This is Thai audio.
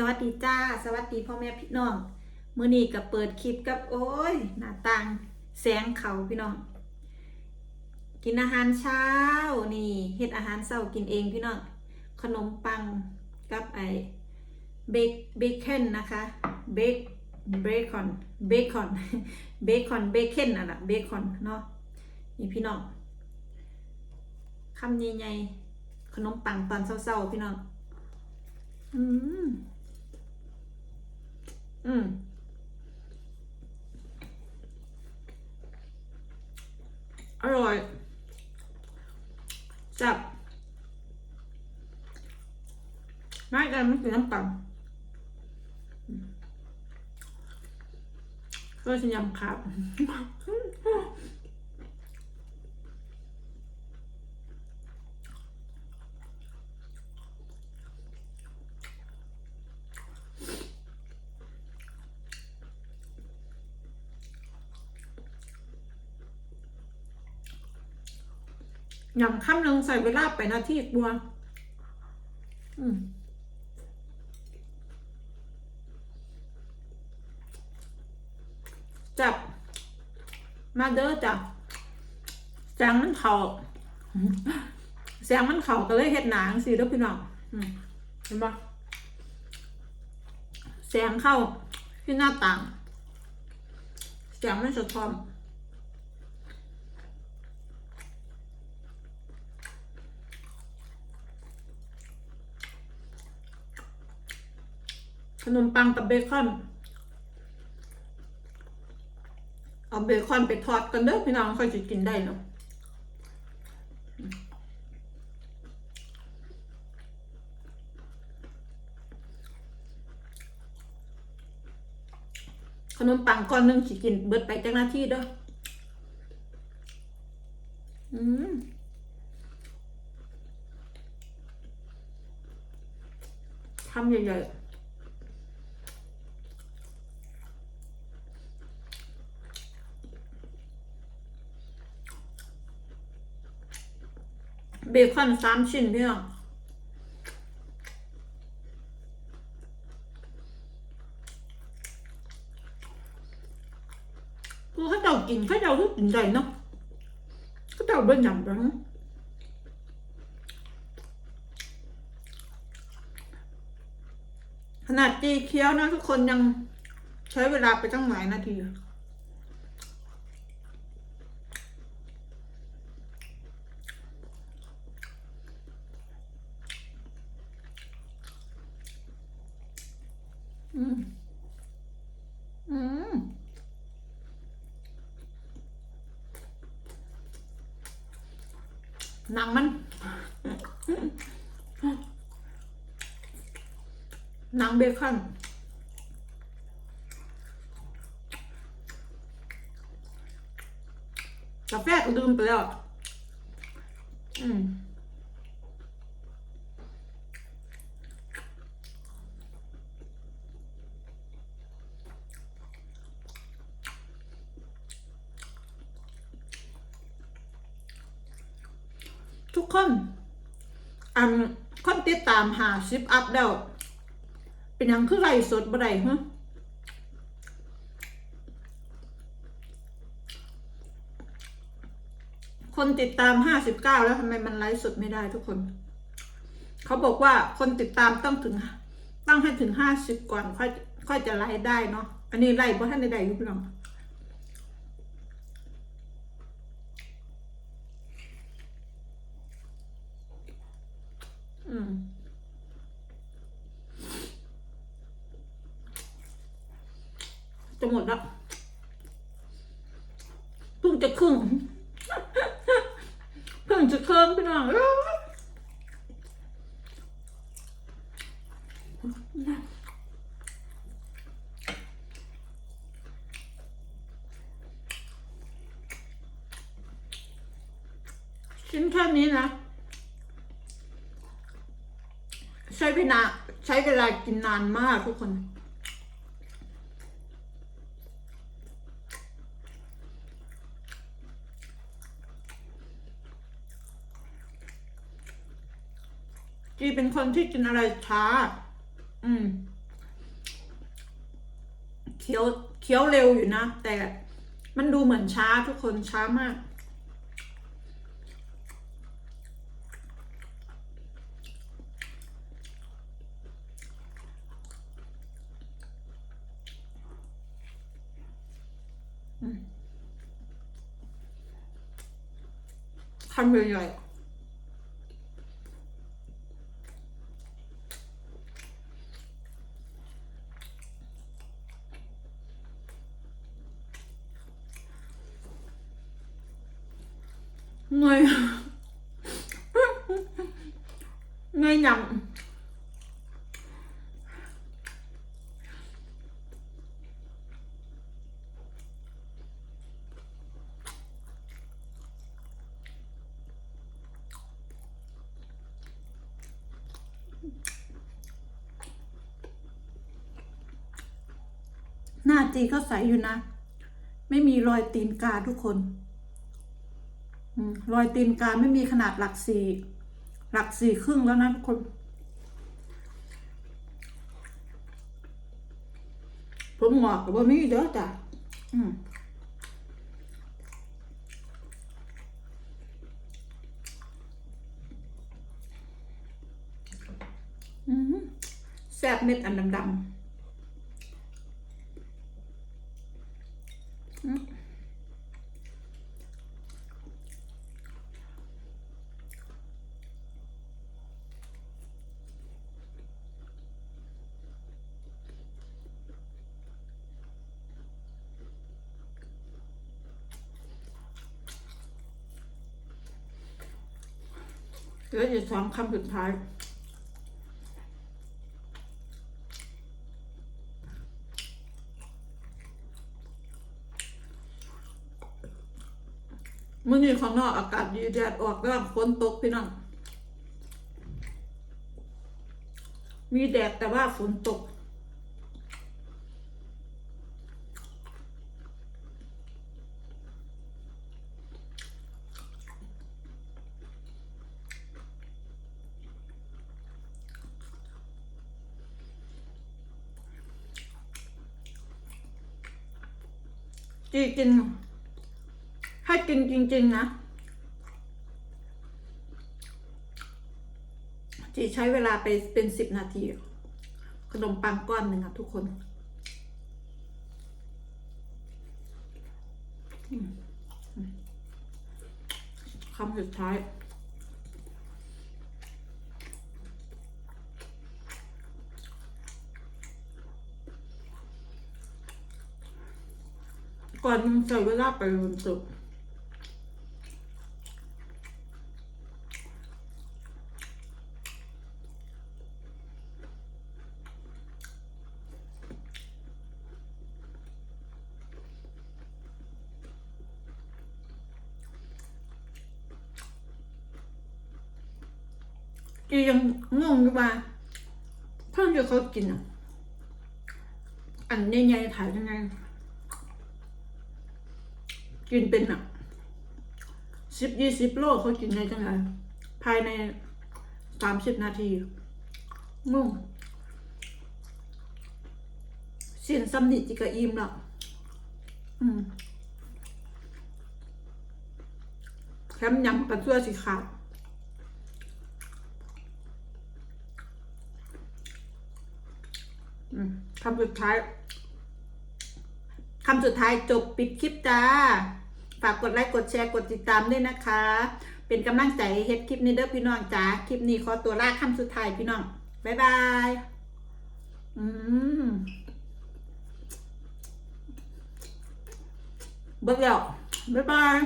สวัสดีจ้า สวัสดีพ่อแม่พี่น้องมื้อนี้ก็เปิดคลิปกับโอ้ยหน้าต่างแสงเขาพี่น้อง กินอาหารเช้านี่เฮ็ดอาหารเช้ากินเองพี่น้องขนมปังกับไอเบคเบคอนนะคะเบคเบคอนเบคอนเบคอนเบคอนน่ะละเบคอนเนาะนี่พี่น้องคำใหญ่ๆขนมปังตอนเช้าๆพี่น้องอืม อืมอร่อยจับไม่กันไม่กินน้ำปั่นก็จะยำครับ ยำข้ามนึงใส่เวลาไปนาทีบัว อืมจับ มาเด้อจับแสงมันเขาแสงมันเขาก็เลยเห็ดหนังสิเด้อพี่น้องเห็นปะแสงเข้าที่หน้าต่างแสงไม่สะท้อน นมปังกับเบคอน เอาเบคอนไปทอดกันเด้อพี่น้องค่อยจะกินได้เนาะขนมปังก้อนหนึงสิกินเบิดไปจากหน้าที่เด้อ อืมทำใหญ่ๆ เบคอนสามชิ้นพี่น้องคือเขาเจ้ากินเขาเจ้าทุกกินได้เนาะเขาเจ้าเป็นอย่างไรขนาดจีเคี้ยวนะทุกคนยังใช้เวลาไปตั้งหลายนาที อืม อืม หนังมัน หนังเบคอนกาแฟก็ดื่มไปแล้ว อืม คนอันคนติดตามหาชิปอัพแล้วเป็นยังคือไรสดบ่ได้ฮะคนติดตามห้าสิบเก้าแล้วทำไมมันไลฟ์สดไม่ได้ทุกคน เขาบอกว่าคนติดตามต้องถึงต้องให้ถึงห้าสิบก่อน ค่อยค่อยจะไลฟ์ได้เนาะอันนี้ไลฟ์เพราะท่านใดๆอยุบลองอืม จะหมดแล้วเพิ่งจะครึ่งเพิ่งจะครื่งพี่น้องเอ้ยชิ้นแค่นี้นะ ใช้เวลาใช้เวลากินนานมากทุกคน จีเป็นคนที่กินอะไรช้า อืม เคี้ยวเคี้ยวเร็วอยู่นะ แต่มันดูเหมือนช้าทุกคนช้ามากคำใหญ่ๆ เงยเงยหยำหน้าจีก็ใสอยู่นะ ไม่มีรอยตีนกาทุกคน รอยตีนกาไม่มีขนาดหลักสี่หลักสี่ครึ่งแล้วนะทุกคนผมหงอกกับว่ามีเด้อจ้ะอืมแซ่บเม็ดอันดำๆ เหลืออยู่สองคำสุดท้ายเมื่อนี้ข้างนอกอากาศดีแดดออกก็ฝนตกพี่น้อง มีแดดแต่ว่าฝนตก จีกินให้กินจริง ๆ นะ จีใช้เวลาไปเป็นสิบนาที ขนมปังก้อนหนึ่งอะทุกคนคำสุดท้าย ก่อนใช้เวลาไปบนตึกจียังงงอยู่ว่าเพื่อนที่เขากิน อันใหญ่ๆถ่ายยังไง กินเป็นอะสิบยี่สิบโลเขากินได้จังไงภายในสามสิบนาทีงงเสียนซ้ำนิจิกะอิ่มล้วอืมแคมยำกันเสื้อสีขาวคำสุดท้าย คำสุดท้ายจบปิดคลิปจ้า ฝากกดไลค์กดแชร์กดติดตามด้วยนะคะ เป็นกำลังใจให้เฮ็ดคลิปนี้เด้อพี่น้องจ้าคลิปนี้ขอตัวลาคำสุดท้ายพี่น้องบ๊ายบายอืมเบิกแล้วบ๊ายบาย